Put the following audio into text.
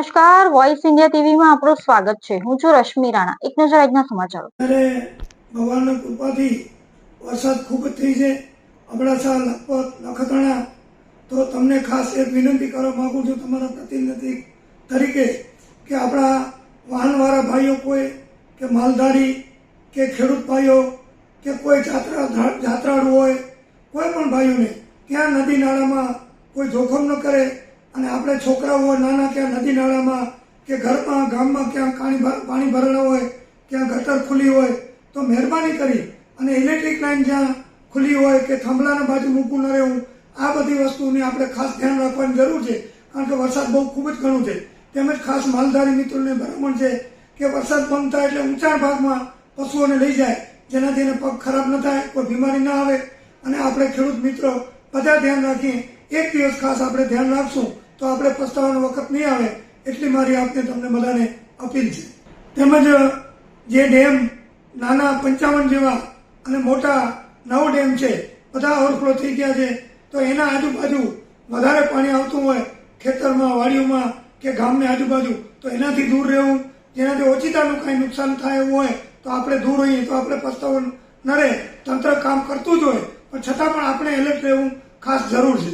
નમસ્કાર voice India ટીવીમાં આપણું સ્વાગત છે. હું છું રશ્મિ રાણા. એક નજર આજના સમાચારો. અરે, ભગવાનના કૃપાથી વરસાદ ખૂબ થઈ છે. અબડાસા, લખપત, નખત્રાણા. તો તમને ખાસ એક વિનંતી કરવા માગું છું તમારા પ્રતિનિધિ તરીકે કે આપણા વાહનવાળા ભાઈઓ કોઈ, કે માલધારી, કે ખેડૂત ભાઈઓ, કે કોઈ જાત્રા જાત્રાળુ હોય, કોઈ પણ ભાઈઓને ત્યાં નદી નાળામાં કોઈ જોખમ ન કરે અને આપણે છોકરાઓ નાના ક્યાં, નદી નાળામાં કે ઘરમાં, ગામમાં ક્યાં પાણી પાણી ભરેલા હોય, ક્યાં ગટર ખુલ્લી હોય, તો મહેરબાની કરી અને ઇલેક્ટ્રિક લાઇન જ્યાં ખુલ્લી હોય કે થાંભલાના બાજુ મૂકવું ન રહેવું, આ બધી વસ્તુની આપણે ખાસ ધ્યાન રાખવાની જરૂર છે. કારણ કે વરસાદ બહુ ખૂબ જ ઘણું છે. તેમજ ખાસ માલધારી મિત્રોને ભલામણ છે કે વરસાદ બંધ થાય એટલે ઊંચા ભાગમાં પશુઓને લઈ જાય, જેનાથી એને પગ ખરાબ ન થાય, કોઈ બીમારી ના આવે. અને આપણે ખેડૂત મિત્રો બધા ધ્યાન રાખીએ એક દિવસ ખાસ આપણે ધ્યાન રાખશું તો આપણે પસ્તાવાનો વખત નહીં આવે એટલી મારી આપને તમને બધાને અપીલ છે. તેમજ, જે ડેમ નાના પંચાવન જેવા અને મોટા નવ ડેમ છે, બધા ઓવરફ્લો થઈ ગયા છે, તો એના આજુબાજુ વધારે પાણી આવતું હોય ખેતરમાં, વાડીઓમાં કે ગામની આજુબાજુ, તો એનાથી દૂર રહેવું, જેનાથી ઓચિતાનું કાંઈ નુકસાન થાય એવું હોય, તો આપણે દૂર રહીએ, તો આપણે પસ્તાવો ન રહે. તંત્ર કામ કરતું જ હોય, પણ છતાં પણ આપણે એલર્ટ રહેવું ખાસ જરૂર છે.